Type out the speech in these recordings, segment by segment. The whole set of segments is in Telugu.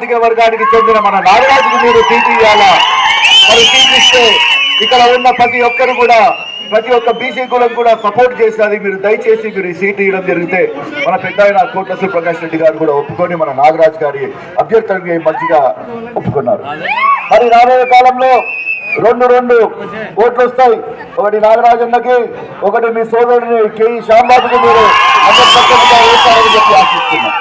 ఆర్థిక వర్గానికి చెందిన మన నాగరాజుకు మీరు సీటు ఇవ్వాలా? మరి సీట్ ఇస్తే ఇక్కడ ఉన్న ప్రతి ఒక్కరు కూడా ప్రతి ఒక్క బీసీ కులం కూడా సపోర్ట్ చేసేది మీరు దయచేసి మీరు ఈ సీటు ఇవ్వడం జరిగితే మన పెద్ద ఆయన కోట్ల ప్రకాష్ రెడ్డి గారు కూడా ఒప్పుకొని మన నాగరాజు గారి అభ్యర్థులకి మంచిగా ఒప్పుకున్నారు. మరి రాబోయే కాలంలో రెండు రెండు ఓట్లు వస్తాయి. ఒకటి నాగరాజన్నకి ఒకటి మీ సోదరుడిని కేఈ శ్యాంబాబుకి మీరు అభ్యర్థులుగా వేస్తారని చెప్పి ఆశిస్తున్నాం.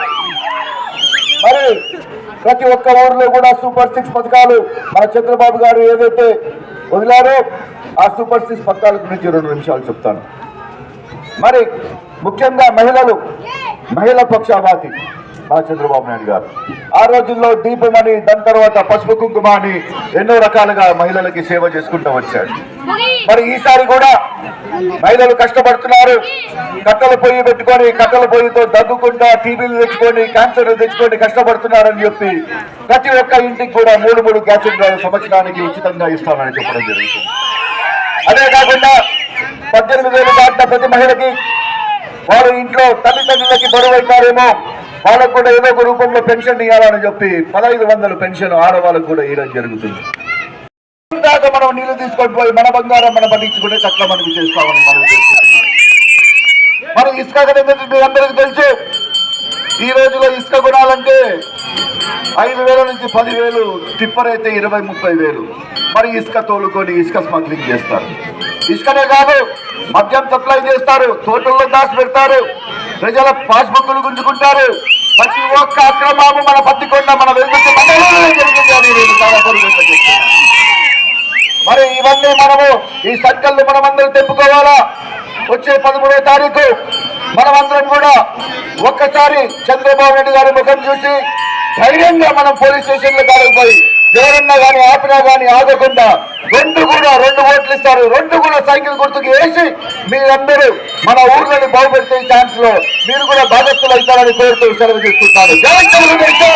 ప్రతి ఒక్క ఊర్లో కూడా సూపర్ సిక్స్ పథకాలు మన చంద్రబాబు గారు ఏదైతే వదిలారో ఆ సూపర్ సిక్స్ పథకాల గురించి రెండు నిమిషాలు చెప్తాను. మరి ముఖ్యంగా మహిళలు మహిళ పక్షావాతి మన చంద్రబాబు నాయుడు గారు. ఆ రోజుల్లో దీపమని దాని తర్వాత పసుపు కుంకుమ అని ఎన్నో రకాలుగా మహిళలకి సేవ చేసుకుంటూ వచ్చాడు మరి ఈసారి కూడా మహిళలు కష్టపడుతున్నారు. కట్టెల పొయ్యి పెట్టుకొని కట్టెల పొయ్యితో దగ్గుకుంటా టీవీలు తెచ్చుకొని క్యాన్సర్ తెచ్చుకొని కష్టపడుతున్నారని చెప్పి ప్రతి ఒక్క ఇంటికి కూడా మూడు మూడు గ్యాస్ సిలిండర్లు సంవత్సరానికి ఉచితంగా ఇస్తామని చెప్పడం జరుగుతుంది. అదే కాకుండా పద్దెనిమిది వేలు దాటిన ప్రతి మహిళకి వారు ఇంట్లో తల్లిదండ్రులకి బరువు అవుతారేమో వాళ్ళకు కూడా ఏదో ఒక రూపంలో పెన్షన్ ఇవ్వాలని చెప్పి పదహైదు వందల పెన్షన్ ఆడవాళ్ళకు కూడా ఇవ్వడం జరుగుతుంది. దాకా మనం నీళ్ళు తీసుకొని పోయి మన బంగారం మనం పండించుకునే చట్ల మనకి చేస్తామని మనం చేసుకుంటున్నాం మరి ఇసుక అనేది మీ అందరికి తెలుసు? ఈ రోజులో ఇసుక కొనాలంటే ఐదు వేల నుంచి పదివేలు టిప్పర్ అయితే ఇరవై ముప్పై వేలు. మరి ఇసుక తోలుకొని ఇసుక స్మగ్లింగ్ చేస్తారు. ఇసుకనే కాదు మద్యం సప్లై చేస్తారు తోటల్లో దాచి పెడతారు. ప్రజల పాస్బుక్లు గుంజుకుంటారు. ప్రతి ఒక్క అక్రమాము మన పత్తికొండ మన జరిగింది అని నేను చాలా మరి ఇవన్నీ మనము ఈ సంకల్ని మనమందరం తెప్పుకోవాలా వచ్చే పదమూడో తారీఖు మనమందరం కూడా ఒక్కసారి చంద్రబాబు నాయుడు గారి ముఖం చూసి ధైర్యంగా మనం పోలీస్ స్టేషన్లో కాలిపోయి ఎవరన్నా కానీ ఆపినా కానీ ఆగకుండా రెండు కూడా రెండు ఓట్లు ఇస్తారు రెండు కూడా సైకిల్ గుర్తుకు వేసి మీరందరూ మన ఊర్లని బాగుపెడితే ఛాన్స్లో మీరు కూడా బాధ్యతలు అవుతారని కోరుతూ సెలవు తీసుకుంటారు జై తెలుగుదేశం!